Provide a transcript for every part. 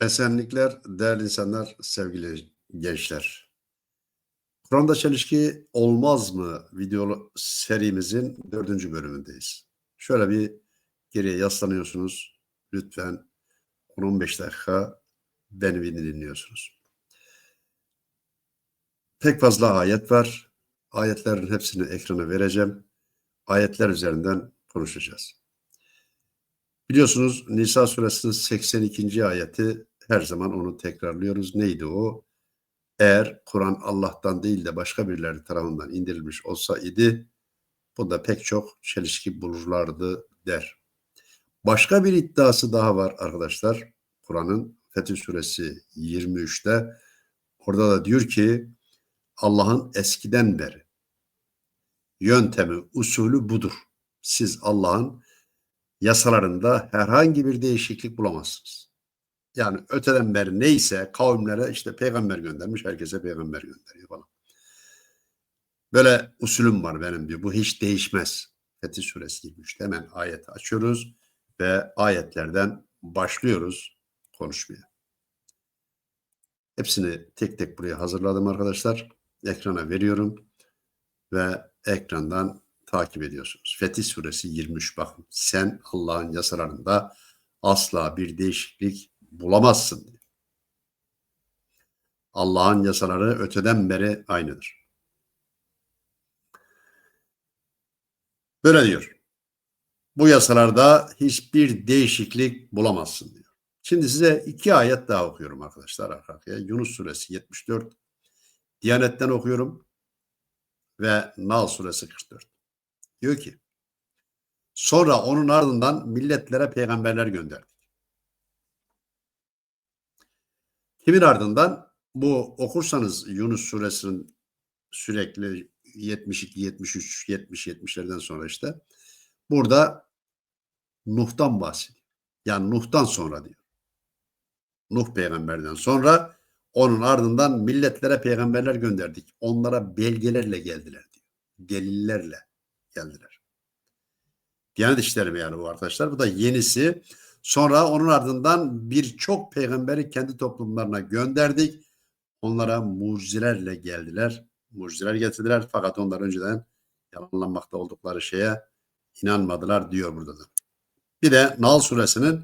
Esenlikler, değerli insanlar, sevgili gençler. Kur'an'da çelişki olmaz mı video serimizin dördüncü bölümündeyiz. Şöyle bir geriye yaslanıyorsunuz. Lütfen 10-15 dakika beni beni dinliyorsunuz. Pek fazla ayet var. Ayetlerin hepsini ekrana vereceğim. Ayetler üzerinden konuşacağız. Biliyorsunuz Nisa suresinin 82. ayeti her zaman onu tekrarlıyoruz. Neydi o? Eğer Kur'an Allah'tan değil de başka birileri tarafından indirilmiş olsa idi bu da pek çok çelişki bulurlardı der. Başka bir iddiası daha var arkadaşlar. Kur'an'ın Fetih suresi 23'te orada da diyor ki Allah'ın eskiden beri yöntemi, usulü budur. Siz Allah'ın yasalarında herhangi bir değişiklik bulamazsınız. Yani öteden beri neyse kavimlere işte peygamber göndermiş, herkese peygamber gönderiyor falan. Böyle usulüm var benim diyor. Bu hiç değişmez. Fetih suresi 23'te hemen ayeti açıyoruz ve ayetlerden başlıyoruz konuşmaya. Hepsini tek tek buraya hazırladım arkadaşlar. Ekrana veriyorum ve ekrandan takip ediyorsunuz. Fetih suresi 23 bakın. Sen Allah'ın yasalarında asla bir değişiklik bulamazsın. Allah'ın yasaları öteden beri aynıdır. Böyle diyor. Bu yasalarda hiçbir değişiklik bulamazsın diyor. Şimdi size iki ayet daha okuyorum arkadaşlar arka arkaya. Yunus suresi 74. Diyanetten okuyorum ve Nal suresi 44. Diyor ki sonra onun ardından milletlere peygamberler gönderdik. Kimin ardından? Bu okursanız Yunus suresinin sürekli 72, 73, 70, 70'lerden sonra işte burada Nuh'tan bahsediyor. Yani Nuh'tan sonra diyor. Nuh peygamberden sonra onun ardından milletlere peygamberler gönderdik. Onlara belgelerle geldiler diyor. Delillerle geldiler. Diyanet İşleri yani bu arkadaşlar? Bu da yenisi. Sonra onun ardından birçok peygamberi kendi toplumlarına gönderdik. Onlara mucizelerle geldiler. Mucizeler getirdiler fakat onlar önceden yalanlanmakta oldukları şeye inanmadılar diyor burada da. Bir de Nal suresinin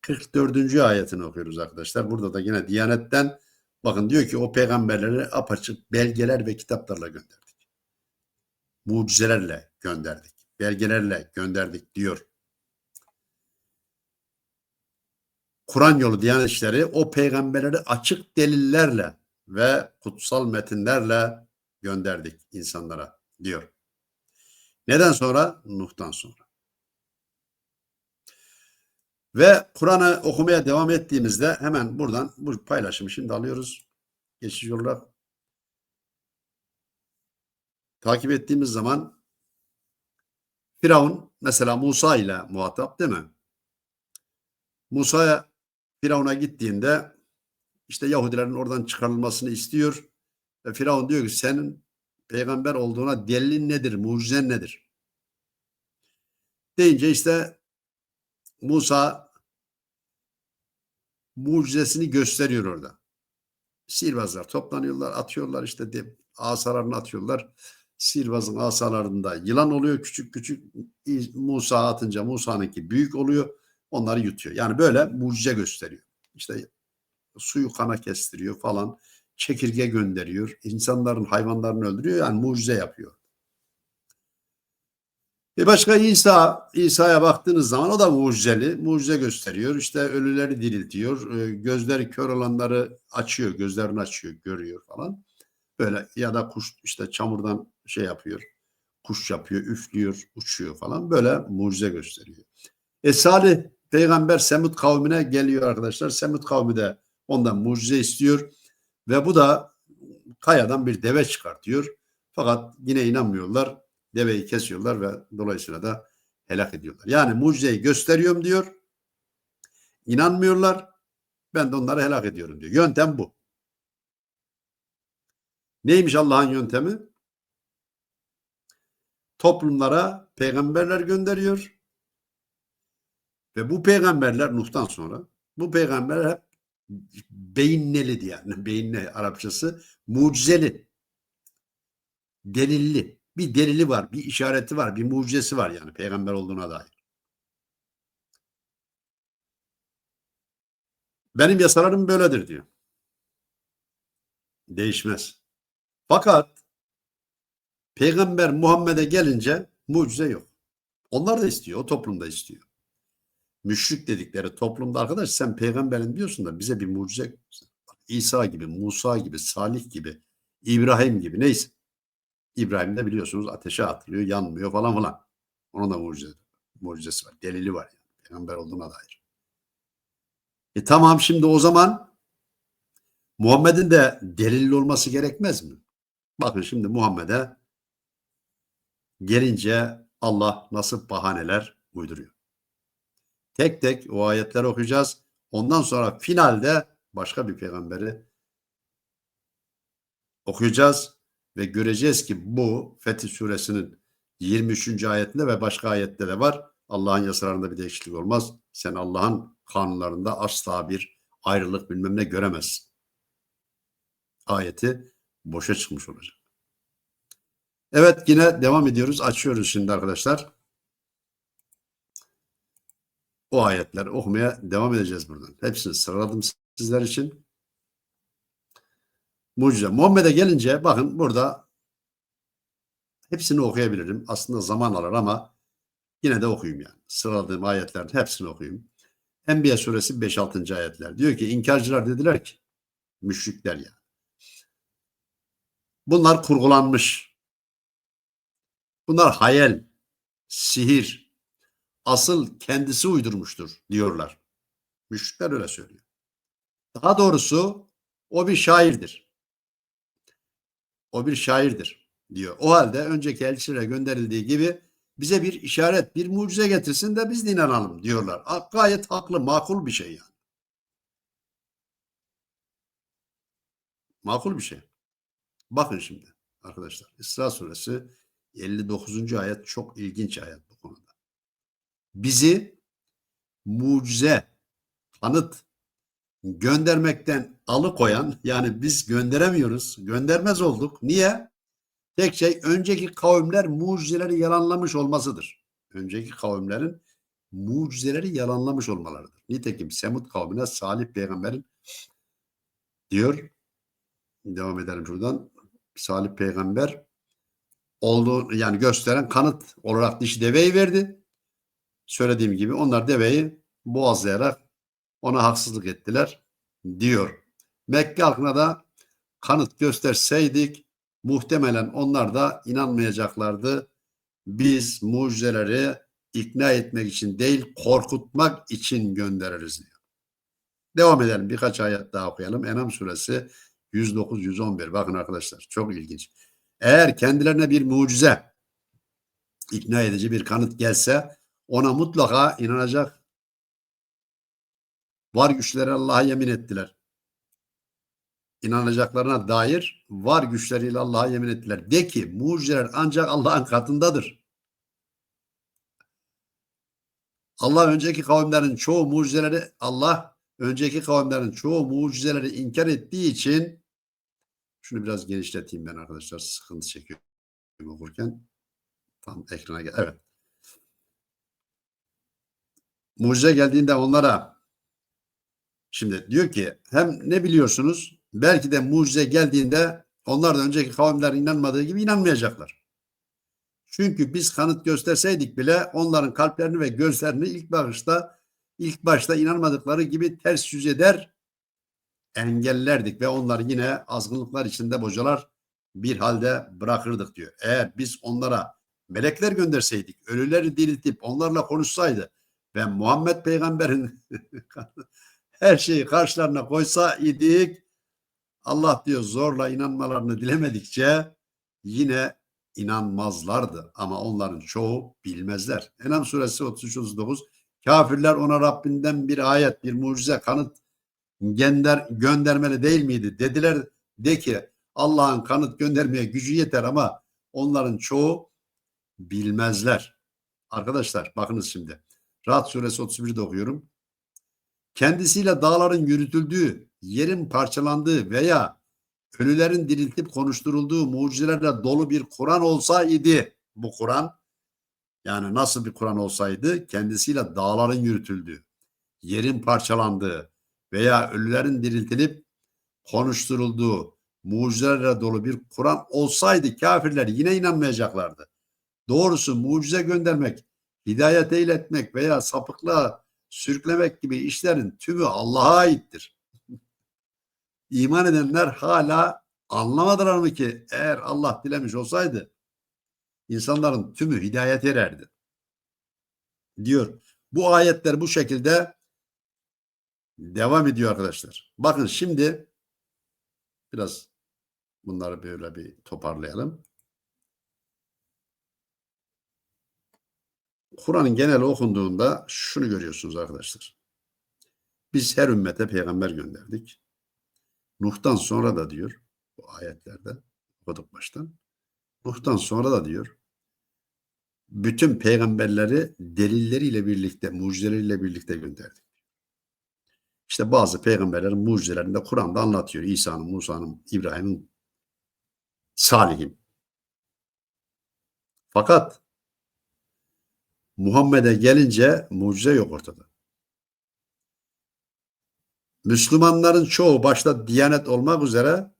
44. ayetini okuyoruz arkadaşlar. Burada da yine Diyanet'ten bakın diyor ki o peygamberleri apaçık belgeler ve kitaplarla gönderdik. Mucizelerle gönderdik. Belgelerle gönderdik diyor. Kur'an yolu Diyanet İşleri o peygamberleri açık delillerle ve kutsal metinlerle gönderdik insanlara diyor. Neden sonra? Nuh'tan sonra. Ve Kur'an'ı okumaya devam ettiğimizde hemen buradan bu paylaşımı şimdi alıyoruz. Geçici olarak takip ettiğimiz zaman Firavun mesela Musa ile muhatap değil mi? Musa'ya Firavun'a gittiğinde işte Yahudilerin oradan çıkarılmasını istiyor. Ve Firavun diyor ki senin peygamber olduğuna delilin nedir, mucizen nedir? Deyince işte Musa mucizesini gösteriyor orada. Sihirbazlar toplanıyorlar, atıyorlar işte de, asalarını atıyorlar. Sihirbazın asalarında yılan oluyor küçük küçük. Musa atınca Musa'nınki büyük oluyor. Onları yutuyor. Yani böyle mucize gösteriyor. İşte suyu kana kestiriyor falan. Çekirge gönderiyor. insanların hayvanlarını öldürüyor. Yani mucize yapıyor. Bir başka İsa, İsa'ya baktığınız zaman o da mucizeli, mucize gösteriyor. İşte ölüleri diriltiyor, gözleri kör olanları açıyor, gözlerini açıyor, görüyor falan. Böyle ya da kuş işte çamurdan şey yapıyor, kuş yapıyor, üflüyor, uçuyor falan. Böyle mucize gösteriyor. E Salih peygamber Semut kavmine geliyor arkadaşlar. Semut kavmi de ondan mucize istiyor ve bu da kayadan bir deve çıkartıyor. Fakat yine inanmıyorlar. Deveyi kesiyorlar ve dolayısıyla da helak ediyorlar. Yani mucizeyi gösteriyorum diyor. İnanmıyorlar. Ben de onları helak ediyorum diyor. Yöntem bu. Neymiş Allah'ın yöntemi? Toplumlara peygamberler gönderiyor. Ve bu peygamberler Nuh'tan sonra bu peygamberler hep Beyinneli diye. Yani beyinli Arapçası. Mucizeli. Delilli. Bir delili var, bir işareti var, bir mucizesi var yani peygamber olduğuna dair. Benim yasalarım böyledir diyor. Değişmez. Fakat Peygamber Muhammed'e gelince mucize yok. Onlar da istiyor, o toplumda istiyor. Müşrik dedikleri toplumda arkadaş sen peygamberin diyorsun da bize bir mucize İsa gibi, Musa gibi, Salih gibi, İbrahim gibi neyse. İbrahim de biliyorsunuz ateşe atılıyor, yanmıyor falan falan. Onun da mucize, mucizesi var, delili var yani. Peygamber olduğuna dair. E tamam şimdi o zaman Muhammed'in de delilli olması gerekmez mi? Bakın şimdi Muhammed'e gelince Allah nasıl bahaneler uyduruyor. Tek tek o ayetleri okuyacağız. Ondan sonra finalde başka bir peygamberi okuyacağız ve göreceğiz ki bu Fetih suresinin 23. ayetinde ve başka ayette de var. Allah'ın yasalarında bir değişiklik olmaz. Sen Allah'ın kanunlarında asla bir ayrılık bilmem ne göremezsin. Ayeti boşa çıkmış olacak. Evet yine devam ediyoruz. Açıyoruz şimdi arkadaşlar. O ayetler okumaya devam edeceğiz buradan. Hepsini sıraladım sizler için. Mucize. Muhammed'e gelince bakın burada hepsini okuyabilirim. Aslında zaman alır ama yine de okuyayım yani. Sıraladığım ayetlerin hepsini okuyayım. Enbiya suresi 5-6. ayetler. Diyor ki inkarcılar dediler ki müşrikler ya. Bunlar kurgulanmış. Bunlar hayal, sihir, asıl kendisi uydurmuştur diyorlar. Müşrikler öyle söylüyor. Daha doğrusu o bir şairdir. O bir şairdir diyor. O halde önceki elçilere gönderildiği gibi bize bir işaret, bir mucize getirsin de biz de inanalım diyorlar. Gayet haklı, makul bir şey yani. Makul bir şey. Bakın şimdi arkadaşlar. İsra suresi 59. ayet çok ilginç ayet. Bizi mucize, kanıt göndermekten alıkoyan yani biz gönderemiyoruz, göndermez olduk. Niye? Tek şey önceki kavimler mucizeleri yalanlamış olmasıdır. Önceki kavimlerin mucizeleri yalanlamış olmalarıdır. Nitekim Semud kavmine Salih peygamberin diyor devam edelim şuradan. Salih peygamber olduğu yani gösteren kanıt olarak dişi deveyi verdi. Söylediğim gibi onlar deveyi boğazlayarak ona haksızlık ettiler diyor. Mekke halkına da kanıt gösterseydik muhtemelen onlar da inanmayacaklardı. Biz mucizeleri ikna etmek için değil korkutmak için göndeririz diyor. Devam edelim birkaç ayet daha okuyalım. Enam suresi 109-111 bakın arkadaşlar çok ilginç. Eğer kendilerine bir mucize ikna edici bir kanıt gelse ona mutlaka inanacak. Var güçleri Allah'a yemin ettiler. İnanacaklarına dair var güçleriyle Allah'a yemin ettiler. De ki mucizeler ancak Allah'ın katındadır. Allah önceki kavimlerin çoğu mucizeleri Allah önceki kavimlerin çoğu mucizeleri inkar ettiği için şunu biraz genişleteyim ben arkadaşlar sıkıntı çekiyorum okurken. Tam ekrana gel. Evet. Mucize geldiğinde onlara şimdi diyor ki hem ne biliyorsunuz belki de mucize geldiğinde onlar da önceki kavimler inanmadığı gibi inanmayacaklar. Çünkü biz kanıt gösterseydik bile onların kalplerini ve gözlerini ilk bakışta ilk başta inanmadıkları gibi ters yüz eder engellerdik ve onları yine azgınlıklar içinde bocalar bir halde bırakırdık diyor. Eğer biz onlara melekler gönderseydik, ölüleri diriltip onlarla konuşsaydı ve Muhammed peygamberin her şeyi karşılarına koysa idik Allah diyor zorla inanmalarını dilemedikçe yine inanmazlardı. Ama onların çoğu bilmezler. Enam suresi 33-39 kafirler ona Rabbinden bir ayet, bir mucize, kanıt gönder, göndermeli değil miydi? Dediler de ki Allah'ın kanıt göndermeye gücü yeter ama onların çoğu bilmezler. Arkadaşlar bakınız şimdi. Rahat suresi 31'de okuyorum. kendisiyle dağların yürütüldüğü, yerin parçalandığı veya ölülerin diriltip konuşturulduğu mucizelerle dolu bir Kur'an olsaydı bu Kur'an yani nasıl bir Kur'an olsaydı kendisiyle dağların yürütüldüğü, yerin parçalandığı veya ölülerin diriltilip konuşturulduğu mucizelerle dolu bir Kur'an olsaydı kafirler yine inanmayacaklardı. Doğrusu mucize göndermek, hidayet eyletmek veya sapıklığa sürüklemek gibi işlerin tümü Allah'a aittir. İman edenler hala anlamadılar mı ki eğer Allah dilemiş olsaydı insanların tümü hidayet ererdi. Diyor. Bu ayetler bu şekilde devam ediyor arkadaşlar. Bakın şimdi biraz bunları böyle bir toparlayalım. Kur'an'ın genel okunduğunda şunu görüyorsunuz arkadaşlar. Biz her ümmete peygamber gönderdik. Nuh'tan sonra da diyor bu ayetlerde okuduk baştan. Nuh'tan sonra da diyor bütün peygamberleri delilleriyle birlikte, mucizeleriyle birlikte gönderdik. İşte bazı peygamberlerin mucizelerini de Kur'an'da anlatıyor. İsa'nın, Musa'nın, İbrahim'in, Salih'in. Fakat Muhammed'e gelince mucize yok ortada. Müslümanların çoğu başta Diyanet olmak üzere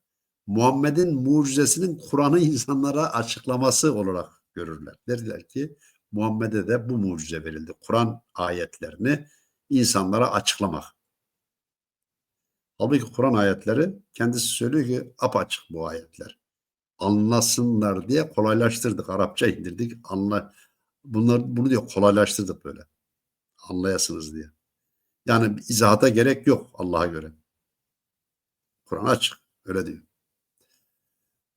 Muhammed'in mucizesinin Kur'an'ı insanlara açıklaması olarak görürler. Derler ki Muhammed'e de bu mucize verildi. Kur'an ayetlerini insanlara açıklamak. Halbuki Kur'an ayetleri kendisi söylüyor ki apaçık bu ayetler. Anlasınlar diye kolaylaştırdık. Arapça indirdik. Anla, bunlar, bunu diyor kolaylaştırdık böyle. Anlayasınız diye. Yani izahata gerek yok Allah'a göre. Kur'an açık. Öyle diyor.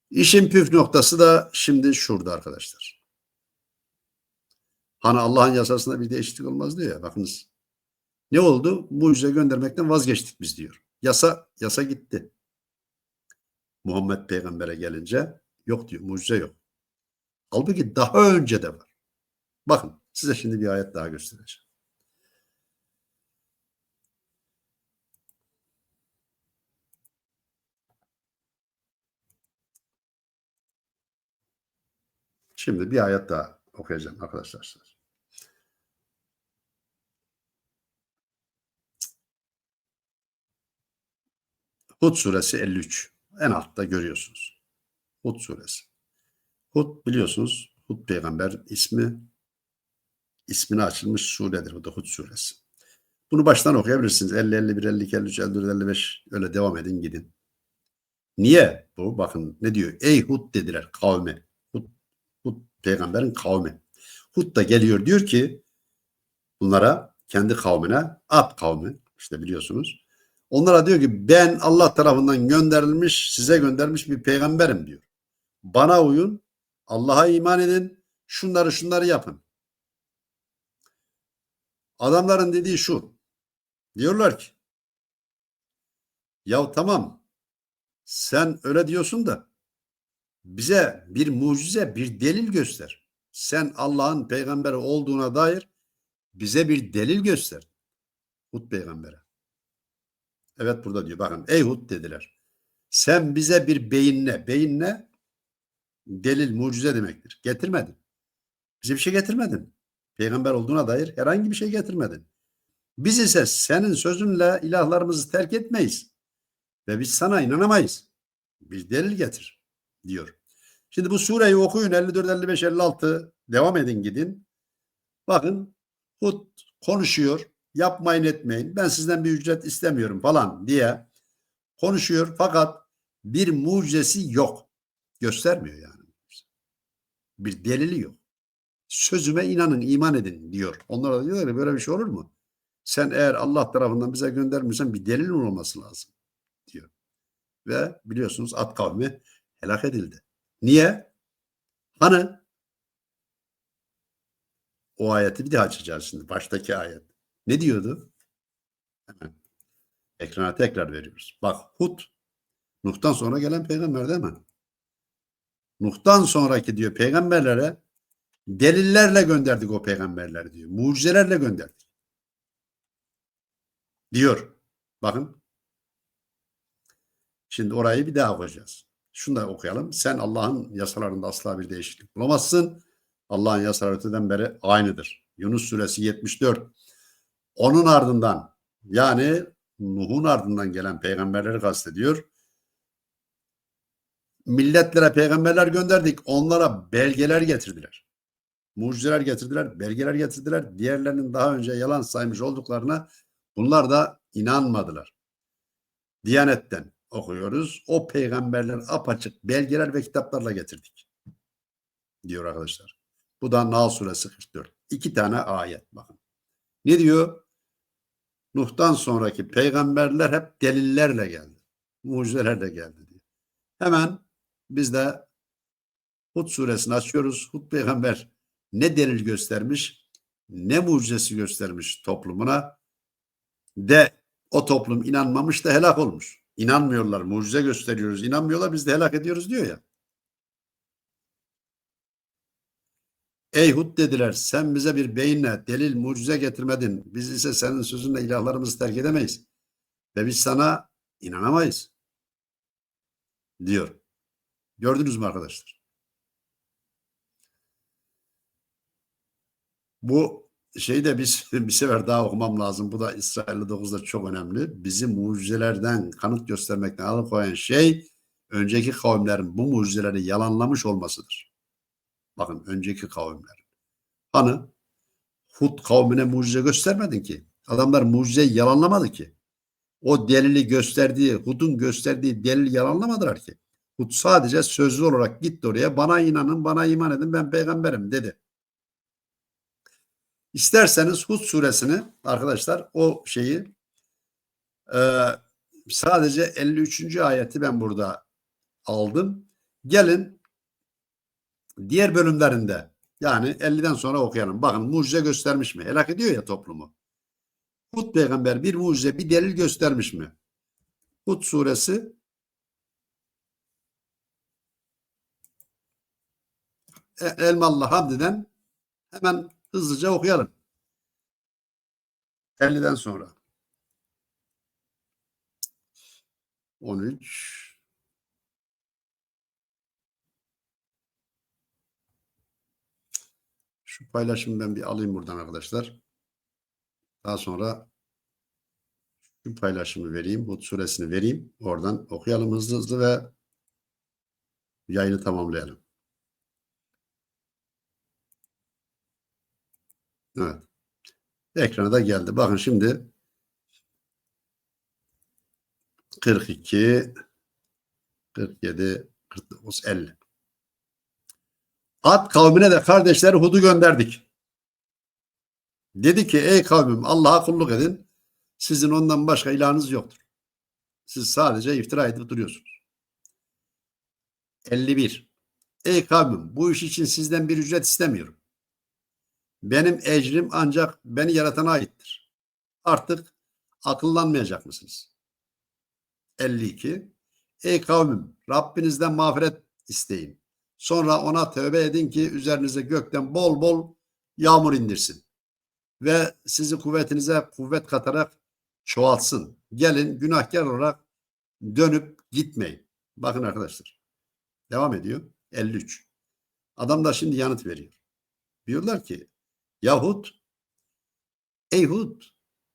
İşin püf noktası da şimdi şurada arkadaşlar. Hani Allah'ın yasasında bir değişiklik olmaz diyor ya. Bakınız. Ne oldu? Mucize göndermekten vazgeçtik biz diyor. Yasa yasa gitti. Muhammed peygambere gelince yok diyor. Mucize yok. Halbuki daha önce de var. Bakın size şimdi bir ayet daha göstereceğim. Şimdi bir ayet daha okuyacağım arkadaşlar. Hud suresi 53. En altta görüyorsunuz. Hud suresi. Hud biliyorsunuz Hud peygamber ismi ismine açılmış suredir. Bu da Hud suresi. Bunu baştan okuyabilirsiniz. 50, 51, 52, 53, 54, 55 öyle devam edin gidin. Niye bu? Bakın ne diyor? Ey Hud dediler kavme. Hud, Hud peygamberin kavmi. Hud da geliyor diyor ki bunlara kendi kavmine Ad kavmi işte biliyorsunuz. Onlara diyor ki ben Allah tarafından gönderilmiş size göndermiş bir peygamberim diyor. Bana uyun Allah'a iman edin şunları şunları yapın. Adamların dediği şu. Diyorlar ki ya tamam sen öyle diyorsun da bize bir mucize, bir delil göster. Sen Allah'ın peygamberi olduğuna dair bize bir delil göster. Hud peygambere. Evet burada diyor bakın ey Hud dediler. Sen bize bir beyinle, beyinle delil, mucize demektir. Getirmedin. Bize bir şey getirmedin. Peygamber olduğuna dair herhangi bir şey getirmedin. Biz ise senin sözünle ilahlarımızı terk etmeyiz. Ve biz sana inanamayız. Bir delil getir diyor. Şimdi bu sureyi okuyun 54, 55, 56 devam edin gidin. Bakın Hud konuşuyor. Yapmayın etmeyin. Ben sizden bir ücret istemiyorum falan diye konuşuyor. Fakat bir mucizesi yok. Göstermiyor yani. Bir delili yok. Sözüme inanın, iman edin diyor. Onlar da diyorlar ki böyle bir şey olur mu? Sen eğer Allah tarafından bize göndermiyorsan bir delil olması lazım diyor. Ve biliyorsunuz At kavmi helak edildi. Niye? Hani o ayeti bir daha açacağız şimdi. Baştaki ayet. Ne diyordu? Hemen. Ekrana tekrar veriyoruz. Bak Hud Nuh'tan sonra gelen peygamber değil mi? Nuh'tan sonraki diyor peygamberlere delillerle gönderdik o peygamberleri diyor. Mucizelerle gönderdik. diyor. Bakın. Şimdi orayı bir daha okuyacağız. Şunu da okuyalım. Sen Allah'ın yasalarında asla bir değişiklik bulamazsın. Allah'ın yasaları öteden beri aynıdır. Yunus suresi 74. Onun ardından yani Nuh'un ardından gelen peygamberleri kastediyor. Milletlere peygamberler gönderdik. Onlara belgeler getirdiler. Mucizeler getirdiler, belgeler getirdiler. Diğerlerinin daha önce yalan saymış olduklarına bunlar da inanmadılar. Diyanetten okuyoruz. O peygamberler apaçık belgeler ve kitaplarla getirdik. Diyor arkadaşlar. Bu da Nahl suresi 44. İki tane ayet bakın. Ne diyor? Nuh'tan sonraki peygamberler hep delillerle geldi. Mucizelerle geldi diyor. Hemen biz de Hud suresini açıyoruz. Hud peygamber ne delil göstermiş, ne mucizesi göstermiş toplumuna de o toplum inanmamış da helak olmuş. İnanmıyorlar, mucize gösteriyoruz, inanmıyorlar biz de helak ediyoruz diyor ya. Ey Hud dediler sen bize bir beyinle delil mucize getirmedin. Biz ise senin sözünle ilahlarımızı terk edemeyiz. Ve biz sana inanamayız. Diyor. Gördünüz mü arkadaşlar? Bu şeyi de biz bir sefer daha okumam lazım. Bu da İsrail 9'da çok önemli. Bizi mucizelerden kanıt göstermekten alıkoyan şey önceki kavimlerin bu mucizeleri yalanlamış olmasıdır. Bakın önceki kavimler. Hani Hud kavmine mucize göstermedin ki. Adamlar mucizeyi yalanlamadı ki. O delili gösterdiği, Hud'un gösterdiği delili yalanlamadılar ki. Hud sadece sözlü olarak gitti oraya. Bana inanın, bana iman edin, ben peygamberim dedi. İsterseniz Hud suresini arkadaşlar o şeyi e, sadece 53. ayeti ben burada aldım. Gelin diğer bölümlerinde yani 50'den sonra okuyalım. Bakın mucize göstermiş mi? Helak ediyor ya toplumu. Hud peygamber bir mucize, bir delil göstermiş mi? Hud suresi E, Elmalı Hamdi'den hemen hızlıca okuyalım. 50'den sonra. 13 Şu paylaşımı ben bir alayım buradan arkadaşlar. Daha sonra şu paylaşımı vereyim. Hud suresini vereyim. Oradan okuyalım hızlı hızlı ve yayını tamamlayalım. Evet. Ekrana da geldi. Bakın şimdi 42 47 49 50 Ad kavmine de kardeşler Hud'u gönderdik. Dedi ki ey kavmim Allah'a kulluk edin. Sizin ondan başka ilahınız yoktur. Siz sadece iftira edip duruyorsunuz. 51. Ey kavmim bu iş için sizden bir ücret istemiyorum. Benim ecrim ancak beni yaratana aittir. Artık akıllanmayacak mısınız? 52. Ey kavmim Rabbinizden mağfiret isteyin. Sonra ona tövbe edin ki üzerinize gökten bol bol yağmur indirsin. Ve sizi kuvvetinize kuvvet katarak çoğaltsın. Gelin günahkar olarak dönüp gitmeyin. Bakın arkadaşlar. Devam ediyor. 53. Adam da şimdi yanıt veriyor. Diyorlar ki Yahut ey Hud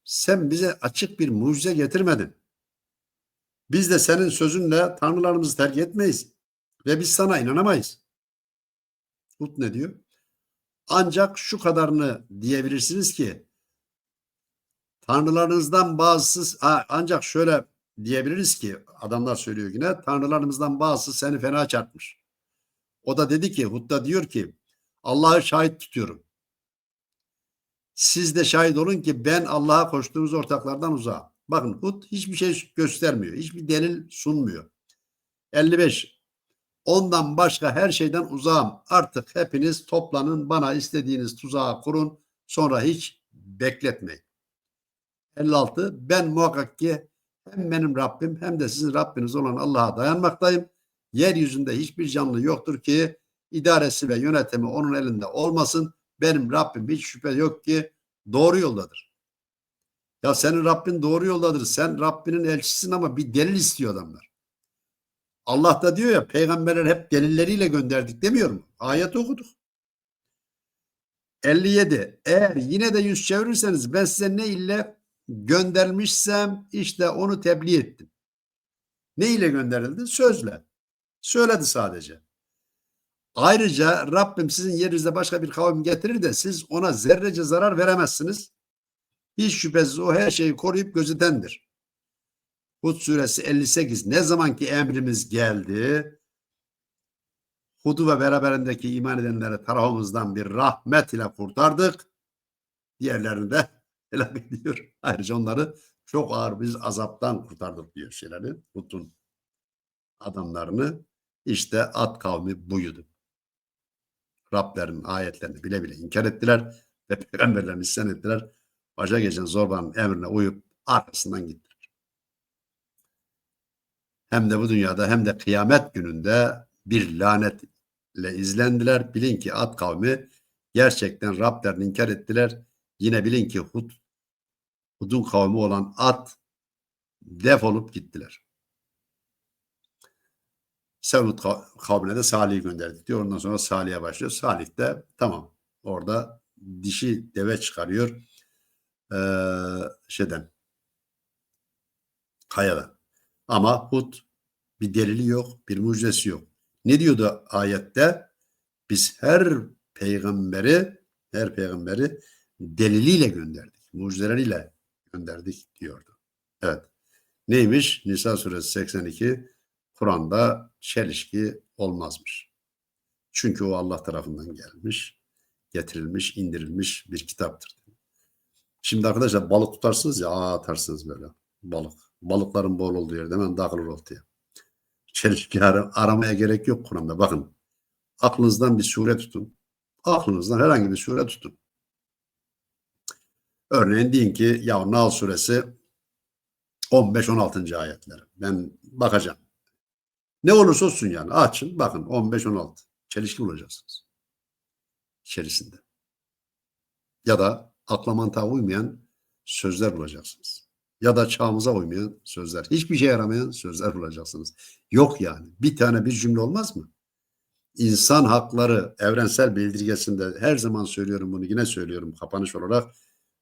sen bize açık bir mucize getirmedin. Biz de senin sözünle tanrılarımızı terk etmeyiz ve biz sana inanamayız. Hud ne diyor? Ancak şu kadarını diyebilirsiniz ki tanrılarınızdan bazısı ancak şöyle diyebiliriz ki adamlar söylüyor yine tanrılarımızdan bazısı seni fena çarpmış. O da dedi ki Hud da diyor ki Allah'ı şahit tutuyorum. Siz de şahit olun ki ben Allah'a koştuğunuz ortaklardan uzağım. Bakın Hud hiçbir şey göstermiyor. Hiçbir delil sunmuyor. 55. Ondan başka her şeyden uzağım. Artık hepiniz toplanın bana istediğiniz tuzağı kurun. Sonra hiç bekletmeyin. 56. Ben muhakkak ki hem benim Rabbim hem de sizin Rabbiniz olan Allah'a dayanmaktayım. Yeryüzünde hiçbir canlı yoktur ki idaresi ve yönetimi onun elinde olmasın. Benim Rabbim hiç şüphe yok ki doğru yoldadır. Ya senin Rabbin doğru yoldadır. Sen Rabbinin elçisin ama bir delil istiyor adamlar. Allah da diyor ya peygamberler hep delilleriyle gönderdik demiyor mu? Ayet okuduk. 57. Eğer yine de yüz çevirirseniz ben size ne ile göndermişsem işte onu tebliğ ettim. Ne ile gönderildi? Sözle. Söyledi sadece. Ayrıca Rabbim sizin yerinizde başka bir kavim getirir de siz ona zerrece zarar veremezsiniz. Hiç şüphesiz o her şeyi koruyup gözetendir. Hud suresi 58 ne zamanki emrimiz geldi Hud'u ve beraberindeki iman edenleri tarafımızdan bir rahmet ile kurtardık. Diğerlerini de helak ediyor. Ayrıca onları çok ağır bir azaptan kurtardık diyor şeyleri. Hud'un adamlarını işte at kavmi buydu. Rablerinin ayetlerini bile bile inkar ettiler ve peygamberlerini isyan ettiler. Başa geçen zorbanın emrine uyup arkasından gittiler. Hem de bu dünyada hem de kıyamet gününde bir lanetle izlendiler. Bilin ki Ad kavmi gerçekten Rablerini inkar ettiler. Yine bilin ki Hud, Hud'un kavmi olan Ad defolup gittiler. Sevud kavmine de Salih'i gönderdik diyor. Ondan sonra Salih'e başlıyor. Salih de tamam orada dişi deve çıkarıyor. Ee, şeyden kayadan. Ama Hud bir delili yok, bir mucizesi yok. Ne diyordu ayette? Biz her peygamberi, her peygamberi deliliyle gönderdik, mucizeleriyle gönderdik diyordu. Evet. Neymiş? Nisa suresi 82 Kur'an'da çelişki olmazmış. Çünkü o Allah tarafından gelmiş, getirilmiş, indirilmiş bir kitaptır. Şimdi arkadaşlar balık tutarsınız ya ağa atarsınız böyle balık. Balıkların bol olduğu yerde hemen dağılır ortaya. Çelişki ar- aramaya gerek yok Kur'an'da. Bakın aklınızdan bir sure tutun. Aklınızdan herhangi bir sure tutun. Örneğin deyin ki ya Nahl suresi 15-16. ayetleri. Ben bakacağım. Ne olursa olsun yani. Açın bakın 15-16. Çelişki bulacaksınız. İçerisinde. Ya da akla mantığa uymayan sözler bulacaksınız. Ya da çağımıza uymayan sözler. Hiçbir şey yaramayan sözler bulacaksınız. Yok yani. Bir tane bir cümle olmaz mı? İnsan hakları evrensel bildirgesinde her zaman söylüyorum bunu yine söylüyorum kapanış olarak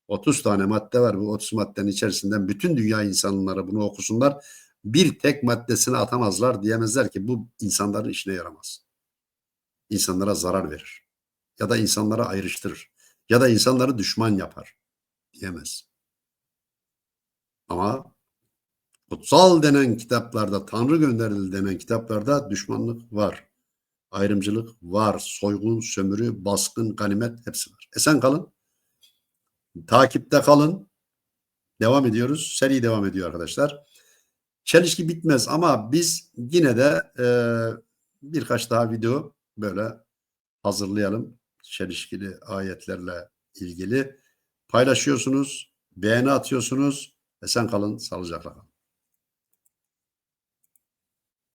30 tane madde var. Bu 30 maddenin içerisinden bütün dünya insanları bunu okusunlar. Bir tek maddesini atamazlar. Diyemezler ki bu insanların işine yaramaz. İnsanlara zarar verir. Ya da insanlara ayrıştırır. Ya da insanları düşman yapar. Diyemez. Ama kutsal denen kitaplarda, Tanrı gönderildi denen kitaplarda düşmanlık var. Ayrımcılık var. Soygun, sömürü, baskın, ganimet hepsi var. Esen kalın. Takipte kalın. Devam ediyoruz. Seri devam ediyor arkadaşlar. Çelişki bitmez ama biz yine de e, birkaç daha video böyle hazırlayalım. Çelişkili ayetlerle ilgili paylaşıyorsunuz, beğeni atıyorsunuz. Esen kalın, sağlıcakla kalın.